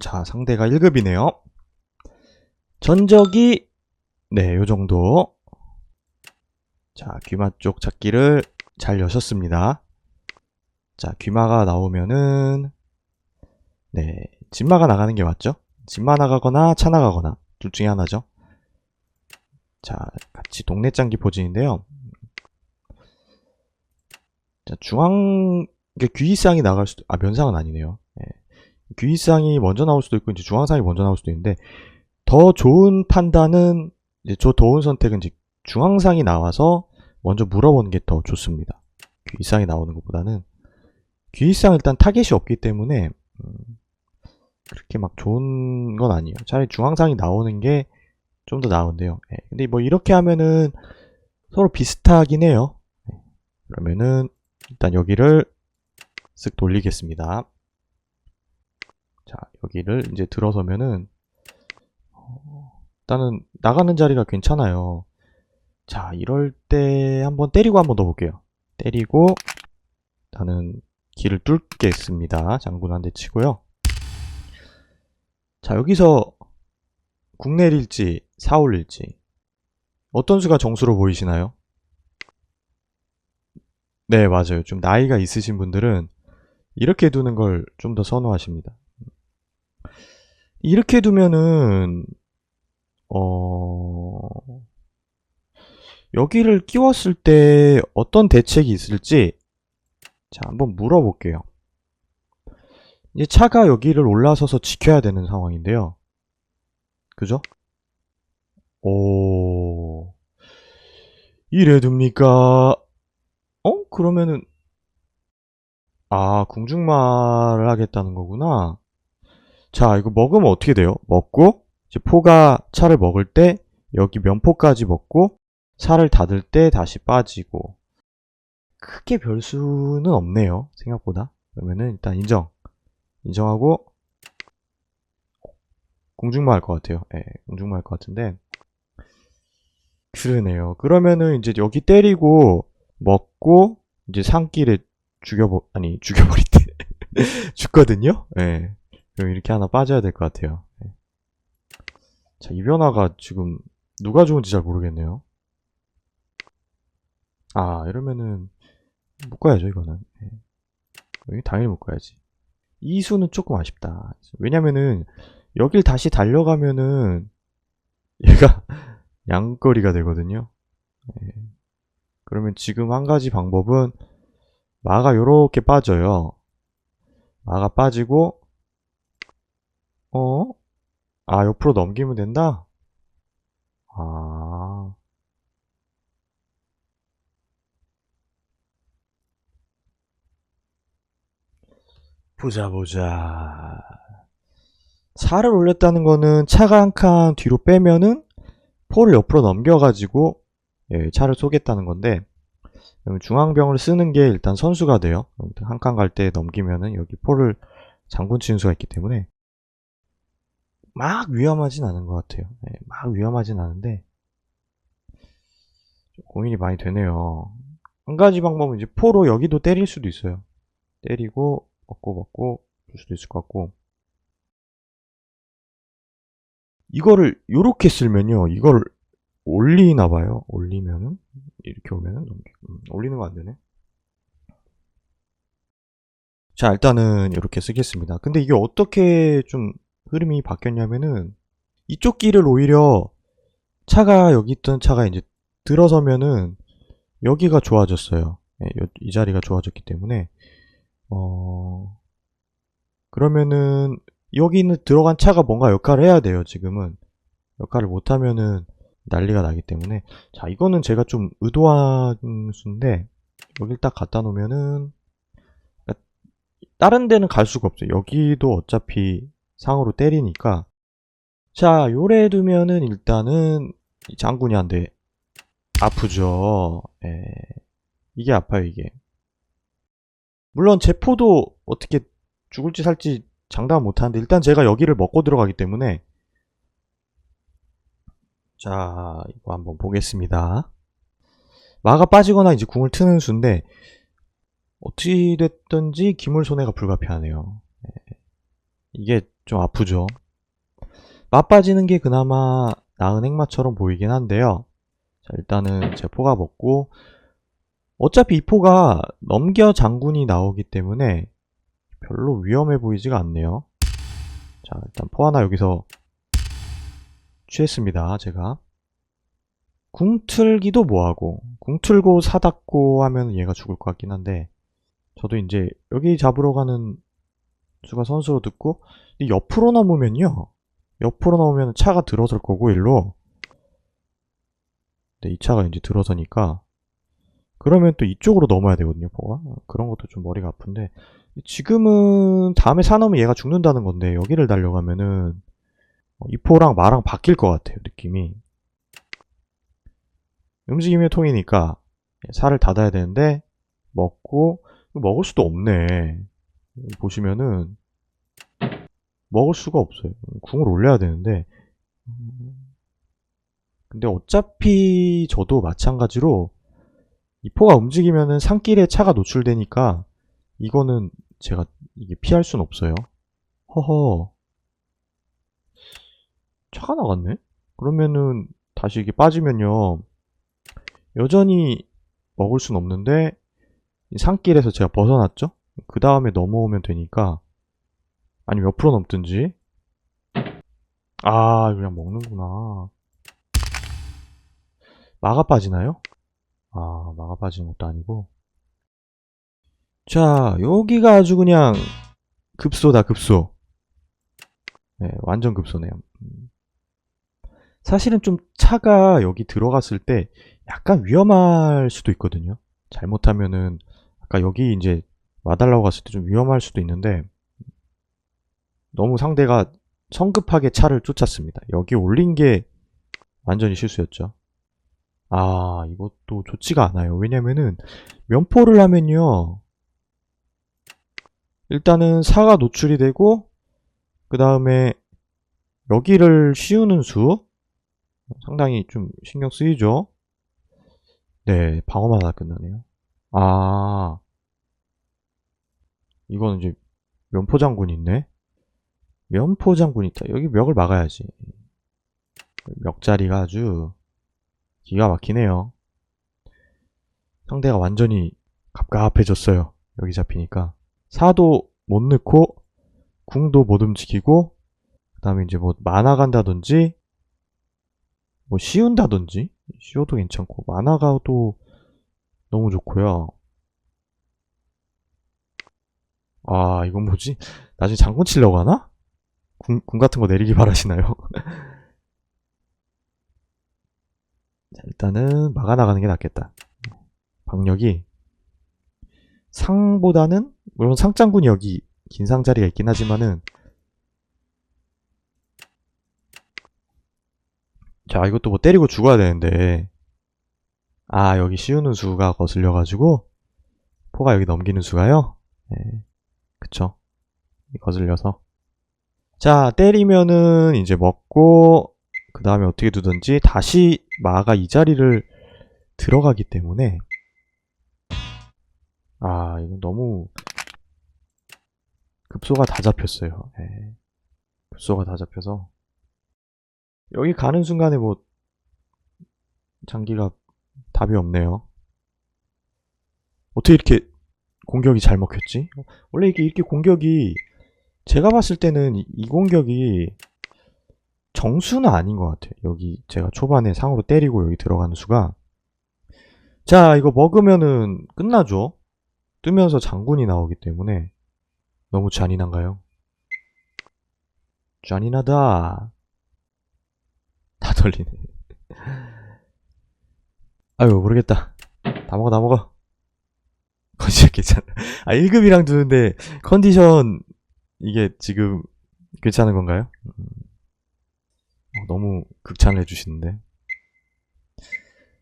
자, 상대가 1급이네요. 전적이, 네, 요 정도. 자, 귀마 쪽 찾기를 잘 여셨습니다. 자, 귀마가 나오면은, 네, 진마가 나가는 게 맞죠? 진마 나가거나 차 나가거나, 둘 중에 하나죠. 자, 같이 동네 짱기 포진인데요. 자, 중앙, 귀이상이 나갈 수도, 아, 면상은 아니네요. 예. 귀이상이 먼저 나올 수도 있고, 이제 중앙상이 먼저 나올 수도 있는데, 더 좋은 판단은, 이제 저 좋은 선택은 이제 중앙상이 나와서 먼저 물어보는 게 더 좋습니다. 귀이상이 나오는 것보다는. 귀이상 일단 타겟이 없기 때문에, 음, 그렇게 막 좋은 건 아니에요. 차라리 중앙상이 나오는 게 좀 더 나은데요. 예. 근데 뭐 이렇게 하면은 서로 비슷하긴 해요. 예. 그러면은 일단 여기를 쓱 돌리겠습니다. 자, 여기를 이제 들어서면은 어, 일단은 나가는 자리가 괜찮아요. 자, 이럴 때 한번 때리고 한번 넣어볼게요. 때리고 일단은 길을 뚫겠습니다. 장군 한 대 치고요. 자, 여기서 국내릴지 사올릴지 어떤 수가 정수로 보이시나요? 네, 맞아요. 좀 나이가 있으신 분들은 이렇게 두는 걸 좀 더 선호하십니다. 이렇게 두면은 어 여기를 끼웠을 때 어떤 대책이 있을지 자, 한번 물어볼게요. 이제 차가 여기를 올라서서 지켜야 되는 상황인데요. 그죠? 오, 이래 둡니까? 어? 그러면은, 아, 궁중말을 하겠다는 거구나. 자, 이거 먹으면 어떻게 돼요? 먹고, 이제 포가 차를 먹을 때, 여기 면포까지 먹고, 살을 닫을 때 다시 빠지고. 크게 별수는 없네요. 생각보다. 그러면은 일단 인정. 인정하고, 공중마 할 것 같아요. 예, 공중마 할 것 같은데. 그러네요. 그러면은 이제 여기 때리고, 먹고, 이제 산길에 죽여버, 아니, 죽여버릴 때. 죽거든요? 예. 그럼 이렇게 하나 빠져야 될 것 같아요. 예. 자, 이 변화가 지금 누가 좋은지 잘 모르겠네요. 아, 이러면은, 묶어야죠, 이거는. 예. 당연히 묶어야지. 이 수는 조금 아쉽다. 왜냐면은, 여길 다시 달려가면은, 얘가 양거리가 되거든요. 예. 그러면 지금 한 가지 방법은, 마가 요렇게 빠져요. 마가 빠지고, 어? 아, 옆으로 넘기면 된다? 아. 보자, 보자. 살을 올렸다는 거는 차가 한 칸 뒤로 빼면은 포를 옆으로 넘겨가지고 예, 차를 쏘겠다는 건데 중앙병을 쓰는 게 일단 선수가 돼요. 한 칸 갈 때 넘기면은 여기 포를 장군 치는 수가 있기 때문에 막 위험하진 않은 것 같아요. 예, 막 위험하진 않은데 좀 고민이 많이 되네요. 한 가지 방법은 이제 포로 여기도 때릴 수도 있어요. 때리고 먹고 먹고 줄 수도 있을 것 같고 이거를 요렇게 쓸면요 이걸 올리나 봐요 올리면은 이렇게 오면은 음, 올리는 거 안 되네 자 일단은 이렇게 쓰겠습니다 근데 이게 어떻게 좀 흐름이 바뀌었냐면은 이쪽 길을 오히려 차가 여기 있던 차가 이제 들어서면은 여기가 좋아졌어요 예, 요- 이 자리가 좋아졌기 때문에 어, 그러면은, 여기는 들어간 차가 뭔가 역할을 해야 돼요, 지금은. 역할을 못하면은 난리가 나기 때문에. 자, 이거는 제가 좀 의도한 수인데, 여길 딱 갖다 놓으면은, 그러니까 다른 데는 갈 수가 없어요. 여기도 어차피 상으로 때리니까. 자, 요래 두면은 일단은, 이 장군이 한대 아프죠. 예. 이게 아파요, 이게. 물론 제포도 어떻게 죽을지 살지 장담 못하는데 일단 제가 여기를 먹고 들어가기 때문에 자 이거 한번 보겠습니다 마가 빠지거나 이제 궁을 트는 수인데 어찌 됐든지 기물 손해가 불가피하네요 예. 이게 좀 아프죠. 맛빠지는 게 그나마 나은 행마처럼 보이긴 한데요. 자, 일단은 제 포가 먹고, 어차피 이 포가 넘겨 장군이 나오기 때문에 별로 위험해 보이지가 않네요. 자, 일단 포 하나 여기서 취했습니다, 제가. 궁 틀기도 뭐하고, 궁 틀고 사닫고 하면 얘가 죽을 것 같긴 한데, 저도 이제 여기 잡으러 가는 수가 선수로 듣고, 이 옆으로 넘으면요. 옆으로 넘으면 차가 들어설 거고, 일로. 근데 이 차가 이제 들어서니까, 그러면 또 이쪽으로 넘어야 되거든요, 포가. 그런 것도 좀 머리가 아픈데, 지금은 다음에 사놓으면 얘가 죽는다는 건데, 여기를 달려가면은, 어, 이 포랑 마랑 바뀔 것 같아요, 느낌이. 움직임의 통이니까, 살을 닫아야 되는데, 먹고, 먹을 수도 없네. 보시면은, 먹을 수가 없어요. 궁을 올려야 되는데, 근데 어차피 저도 마찬가지로, 이 포가 움직이면은 산길에 차가 노출되니까, 이거는 제가 이게 피할 순 없어요. 허허. 차가 나갔네? 그러면은 다시 이게 빠지면요. 여전히 먹을 순 없는데 이 산길에서 제가 벗어났죠? 그 다음에 넘어오면 되니까 아니면 옆으로 넘든지 아 그냥 먹는구나 마가 빠지나요? 아 마가 빠지는 것도 아니고 자 여기가 아주 그냥 급소다 급소 네, 완전 급소네요 음. 사실은 좀 차가 여기 들어갔을 때 약간 위험할 수도 있거든요. 잘못하면은 아까 여기 이제 와달라고 갔을 때 좀 위험할 수도 있는데 너무 상대가 성급하게 차를 쫓았습니다. 여기 올린 게 완전히 실수였죠. 아 이것도 좋지가 않아요. 왜냐면은 면포를 하면요. 일단은 사가 노출이 되고 그 다음에 여기를 씌우는 수 상당히 좀 신경 쓰이죠. 네, 방어만 하나 끝나네요. 아, 이거는 이제 면포장군이 있네. 면포장군이 있다. 여기 멱을 막아야지. 멱자리가 아주 기가 막히네요. 상대가 완전히 갑갑해졌어요. 여기 잡히니까. 사도 못 넣고, 궁도 못 움직이고, 그 다음에 이제 뭐 만화 간다든지, 뭐 씌운다든지 씌워도 괜찮고 만화가 또 너무 좋고요. 아 이건 뭐지? 나중에 장군 치려고 하나? 궁, 궁 같은 거 내리기 바라시나요? 자, 일단은 막아 나가는 게 낫겠다. 방력이 상보다는 물론 상장군이 여기 긴 상자리가 있긴 하지만은 자, 이것도 뭐 때리고 죽어야 되는데. 아, 여기 씌우는 수가 거슬려 가지고, 포가 여기 넘기는 수가요? 네. 그쵸. 거슬려서. 자, 때리면은 이제 먹고, 그 다음에 어떻게 두든지 다시 마가 이 자리를 들어가기 때문에, 아, 이거 너무, 급소가 다 잡혔어요. 네. 급소가 다 잡혀서. 여기 가는 순간에 뭐 장기가 답이 없네요. 어떻게 이렇게 공격이 잘 먹혔지? 원래 이게 이렇게 공격이 제가 봤을 때는 이 공격이 정수는 아닌 것 같아요. 여기 제가 초반에 상으로 때리고 여기 들어가는 수가 자 이거 먹으면은 끝나죠. 뜨면서 장군이 나오기 때문에 너무 잔인한가요? 잔인하다. 다 털리네. 아유, 모르겠다. 다 먹어, 다 먹어. 컨디션 괜찮아. 아, 1급이랑 두는데, 컨디션, 이게 지금, 괜찮은 건가요? 음. 어, 너무 극찬을 해주시는데.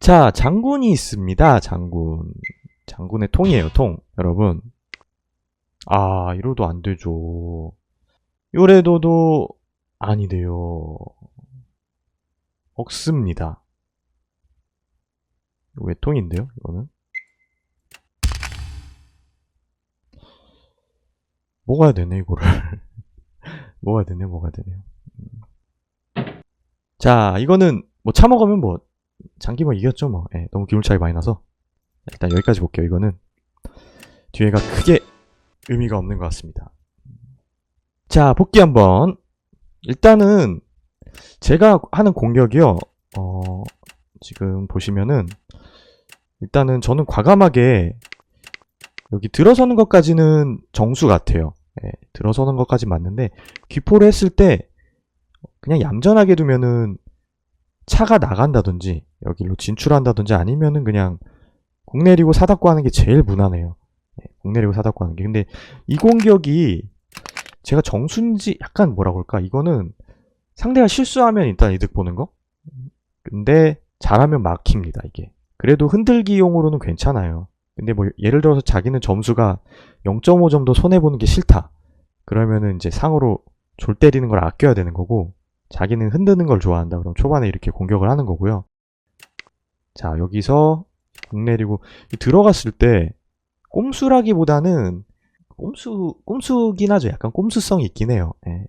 자, 장군이 있습니다, 장군. 장군의 통이에요, 통. 여러분. 아, 이러도 안 되죠. 요래도도 아니 돼요. 없습니다. 외통인데요, 이거는? 먹어야 되네, 이거를. 먹어야 되네요, 먹어야 되네요. 음. 자, 이거는 뭐 차먹으면 뭐 장기만 이겼죠, 뭐. 예, 너무 기울 차이 많이 나서. 일단 여기까지 볼게요, 이거는. 뒤에가 크게 의미가 없는 것 같습니다. 자, 복귀 한번. 일단은 제가 하는 공격이요. 어, 지금 보시면은 일단은 저는 과감하게 여기 들어서는 것까지는 정수 같아요. 예, 들어서는 것까지 맞는데 귀포를 했을 때 그냥 얌전하게 두면은 차가 나간다든지 여기로 진출한다든지 아니면은 그냥 공 내리고 사다고 하는 게 제일 무난해요. 예, 공 내리고 사다고 하는 게. 근데 이 공격이 제가 정수인지 약간 뭐라 그럴까? 이거는 상대가 실수하면 일단 이득 보는 거? 근데 잘하면 막힙니다, 이게. 그래도 흔들기용으로는 괜찮아요. 근데 뭐 예를 들어서 자기는 점수가 0.5점도 손해보는 게 싫다. 그러면은 이제 상으로 졸 때리는 걸 아껴야 되는 거고, 자기는 흔드는 걸 좋아한다. 그럼 초반에 이렇게 공격을 하는 거고요. 자, 여기서 공 내리고 들어갔을 때 꼼수라기보다는 꼼수, 꼼수긴 하죠. 약간 꼼수성이 있긴 해요. 예.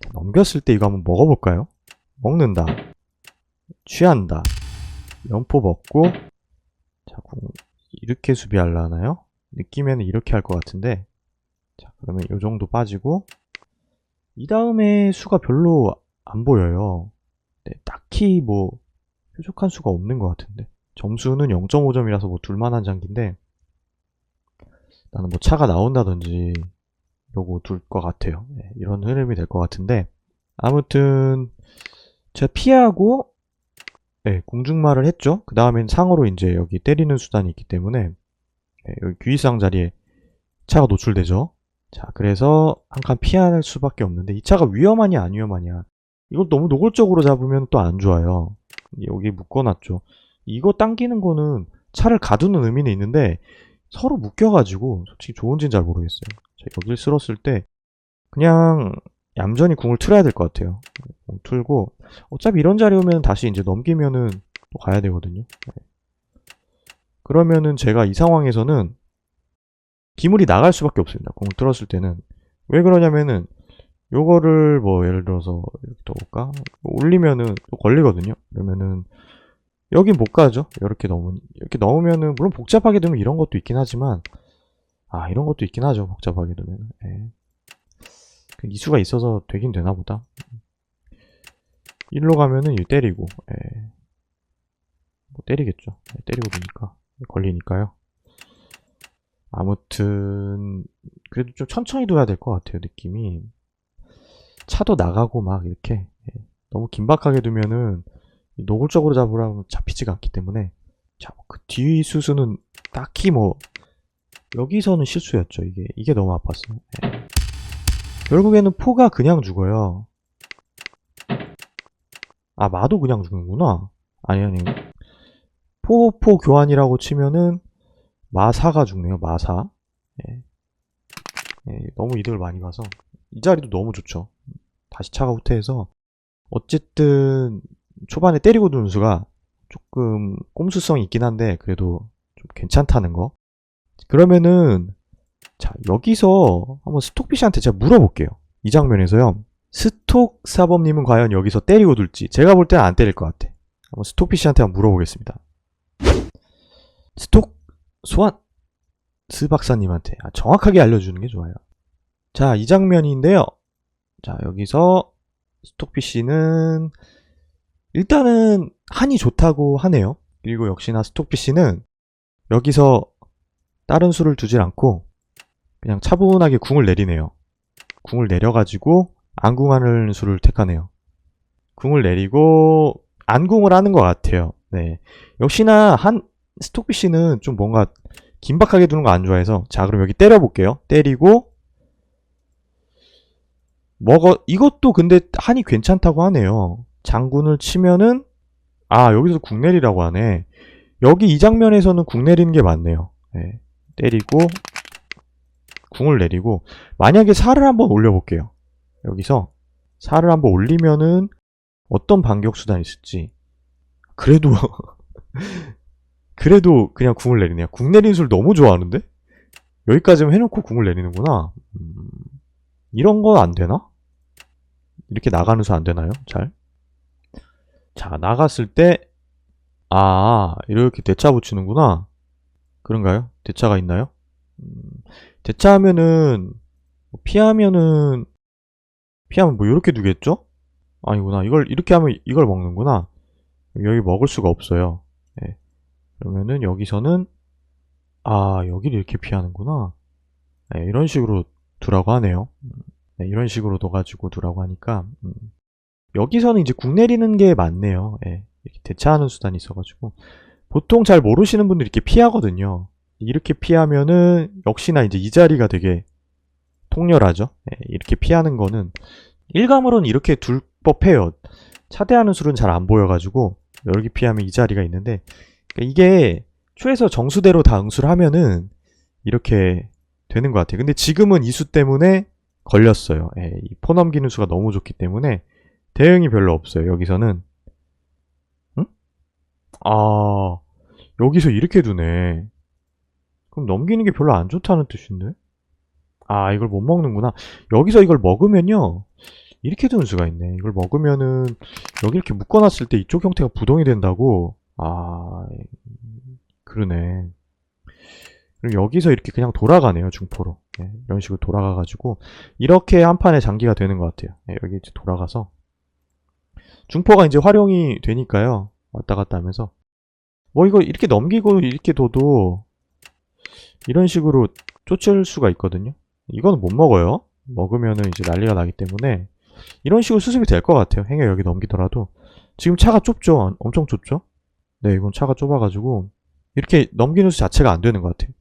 자, 넘겼을 때 이거 한번 먹어볼까요? 먹는다. 취한다. 연포 먹고, 자, 공, 이렇게 수비하려나요? 느낌에는 이렇게 할 것 같은데, 자, 그러면 이 정도 빠지고, 이 다음에 수가 별로 안 보여요. 네, 딱히 뭐, 뾰족한 수가 없는 것 같은데. 점수는 0.5점이라서 뭐 둘만한 장기인데, 나는 뭐 차가 나온다든지, 이러고 둘 것 같아요. 네, 이런 흐름이 될 것 같은데, 아무튼, 제가 피하고, 네, 공중말을 했죠. 그 다음엔 상으로 이제 여기 때리는 수단이 있기 때문에, 네, 여기 귀이상 자리에 차가 노출되죠. 자, 그래서 한 칸 피할 수밖에 없는데, 이 차가 위험하냐, 안 위험하냐. 이걸 너무 노골적으로 잡으면 또 안 좋아요. 여기 묶어놨죠. 이거 당기는 거는 차를 가두는 의미는 있는데, 서로 묶여가지고, 솔직히 좋은지는 잘 모르겠어요. 자, 여길 쓸었을 때, 그냥, 얌전히 궁을 틀어야 될 것 같아요. 궁 틀고, 어차피 이런 자리 오면 다시 이제 넘기면은 또 가야 되거든요. 네. 그러면은 제가 이 상황에서는 기물이 나갈 수밖에 없습니다. 공을 틀었을 때는. 왜 그러냐면은, 요거를 뭐 예를 들어서 이렇게 넣을까? 올리면은 또 걸리거든요. 그러면은 여긴 못 가죠. 이렇게 넣으면 이렇게 넣으면은 물론 복잡하게 되면 이런 것도 있긴 하지만 아 이런 것도 있긴 하죠. 복잡하게 되면 예. 그 이수가 있어서 되긴 되나 보다. 일로 가면은 이 때리고 예. 뭐 때리겠죠. 예, 때리고 보니까 걸리니까요. 아무튼 그래도 좀 천천히 둬야 될 것 같아요. 느낌이 차도 나가고 막 이렇게 예. 너무 긴박하게 두면은 노골적으로 잡으라면 잡히지가 않기 때문에 자, 그뒤 수수는 딱히 뭐 여기서는 실수였죠. 이게 이게 너무 아팠어요. 예. 결국에는 포가 그냥 죽어요. 아 마도 그냥 죽는구나. 아니 아니 포 포 교환이라고 치면은 마사가 죽네요. 마사. 예. 예, 너무 이득을 많이 봐서 이 자리도 너무 좋죠. 다시 차가 후퇴해서 어쨌든 초반에 때리고 두는 수가 조금 꼼수성이 있긴 한데 그래도 좀 괜찮다는 거. 그러면은 자 여기서 한번 스톡피시한테 제가 물어볼게요. 이 장면에서요. 스톡 사범님은 과연 여기서 때리고 둘지 제가 볼 때는 안 때릴 것 같아. 한번 스톡피시한테 한번 물어보겠습니다. 스톡 소환 스 박사님한테 아, 정확하게 알려주는 게 좋아요. 자 이 장면인데요. 자 여기서 스톡피시는 일단은 한이 좋다고 하네요. 그리고 역시나 스톡피시는 여기서 다른 수를 두질 않고 그냥 차분하게 궁을 내리네요. 궁을 내려가지고 안궁하는 수를 택하네요. 궁을 내리고 안궁을 하는 것 같아요. 네. 역시나 한 스톡피시는 좀 뭔가 긴박하게 두는 거 안 좋아해서 자 그럼 여기 때려볼게요. 때리고 먹어 이것도 근데 한이 괜찮다고 하네요. 장군을 치면은 아 여기서 국내리라고 하네. 여기 이 장면에서는 궁 내리는 게 맞네요. 네. 때리고 궁을 내리고 만약에 살을 한번 올려볼게요. 여기서 살을 한번 올리면은 어떤 반격 수단이 있을지 그래도 그래도 그냥 궁을 내리네요. 궁 내리는 술 너무 좋아하는데 여기까지만 해놓고 궁을 내리는구나. 음, 이런 건 안 되나? 이렇게 나가는 수 안 되나요? 잘? 자, 나갔을 때, 아, 이렇게 대차 붙이는구나. 그런가요? 대차가 있나요? 음, 대차하면은, 뭐 피하면은, 피하면 뭐 이렇게 두겠죠? 아니구나. 이걸, 이렇게 하면 이걸 먹는구나. 여기 먹을 수가 없어요. 예. 그러면은 여기서는, 아, 여기를 이렇게 피하는구나. 네, 이런 식으로 두라고 하네요. 음, 네, 이런 식으로 둬가지고 두라고 하니까, 음. 여기서는 이제 궁 내리는 게 맞네요. 예, 이렇게 대차하는 수단이 있어가지고. 보통 잘 모르시는 분들이 이렇게 피하거든요. 이렇게 피하면은, 역시나 이제 이 자리가 되게 통렬하죠. 예, 이렇게 피하는 거는, 일감으로는 이렇게 둘 법해요. 차대하는 술은 잘 안 보여가지고, 여기 피하면 이 자리가 있는데, 그러니까 이게 초에서 정수대로 다 응수를 하면은, 이렇게 되는 것 같아요. 근데 지금은 이수 때문에 걸렸어요. 예, 이포 넘기는 수가 너무 좋기 때문에, 대응이 별로 없어요. 여기서는 응? 아 여기서 이렇게 두네. 그럼 넘기는 게 별로 안 좋다는 뜻인데? 아 이걸 못 먹는구나. 여기서 이걸 먹으면요 이렇게 두는 수가 있네. 이걸 먹으면은 여기 이렇게 묶어놨을 때 이쪽 형태가 부동이 된다고. 아 그러네. 그럼 여기서 이렇게 그냥 돌아가네요 중포로. 네, 이런 식으로 돌아가 가지고 이렇게 한 판의 장기가 되는 것 같아요. 네, 여기 이제 돌아가서. 중포가 이제 활용이 되니까 요. 왔다 갔다 하면서. 뭐 이거 이렇게 넘기고 이렇게 둬도 이런 식으로 쫓을 수가 있거든요. 이거는 못 먹어요. 먹으면은 이제 난리가 나기 때문에 이런 식으로 수습이 될 것 같아요. 행여 여기 넘기더라도. 지금 차가 좁죠? 엄청 좁죠? 네, 이건 차가 좁아가지고 이렇게 넘기는 수 자체가 안 되는 것 같아요.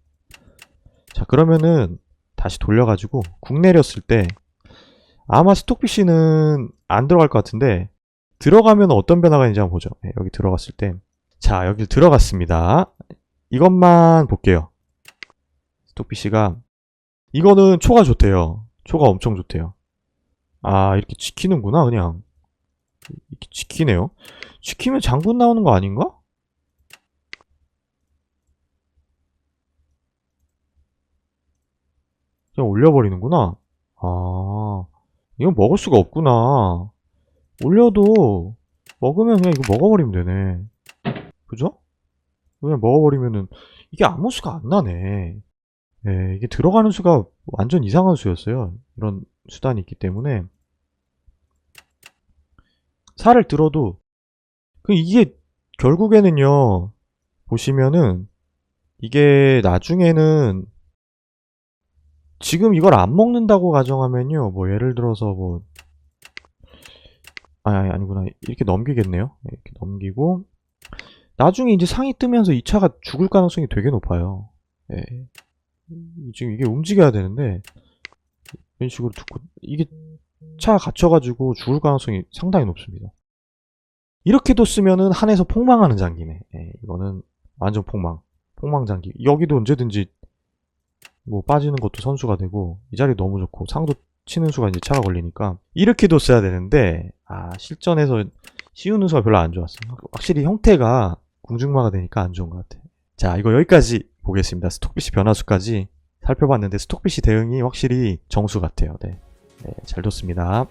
자, 그러면은 다시 돌려가지고 궁 내렸을 때 아마 스톡피쉬는 안 들어갈 것 같은데 들어가면 어떤 변화가 있는지 한번 보죠. 네, 여기 들어갔을 때. 자, 여기 들어갔습니다. 이것만 볼게요. 스톡피쉬가. 이거는 초가 좋대요. 초가 엄청 좋대요. 아, 이렇게 지키는구나, 그냥. 이렇게 지키네요. 지키면 장군 나오는 거 아닌가? 그냥 올려버리는구나. 아, 이건 먹을 수가 없구나. 올려도 먹으면 그냥 이거 먹어버리면 되네. 그죠? 그냥 먹어버리면은 이게 아무 수가 안 나네. 네, 이게 들어가는 수가 완전 이상한 수였어요. 이런 수단이 있기 때문에 살을 들어도 그 이게 결국에는요 보시면은 이게 나중에는 지금 이걸 안 먹는다고 가정하면요 뭐 예를 들어서 뭐 아니, 아니, 아니 구나. 이렇게 넘기겠네요. 이렇게 넘기고, 나중에 이제 상이 뜨면서 이 차가 죽을 가능성이 되게 높아요. 예. 지금 이게 움직여야 되는데, 이런 식으로 두고, 이게 차 갇혀가지고 죽을 가능성이 상당히 높습니다. 이렇게 뒀으면은 한에서 폭망하는 장기네. 예, 이거는 완전 폭망. 폭망 장기. 여기도 언제든지 뭐 빠지는 것도 선수가 되고, 이 자리 너무 좋고, 상도 치는 수가 이제 차가 걸리니까 이렇게 뒀어야 되는데 아 실전에서 씌우는 수가 별로 안 좋았어 확실히 형태가 궁중마가 되니까 안 좋은 것 같아 자 이거 여기까지 보겠습니다. 스톡비시 변화수까지 살펴봤는데 스톡비시 대응이 확실히 정수 같아요. 네, 네, 잘 뒀습니다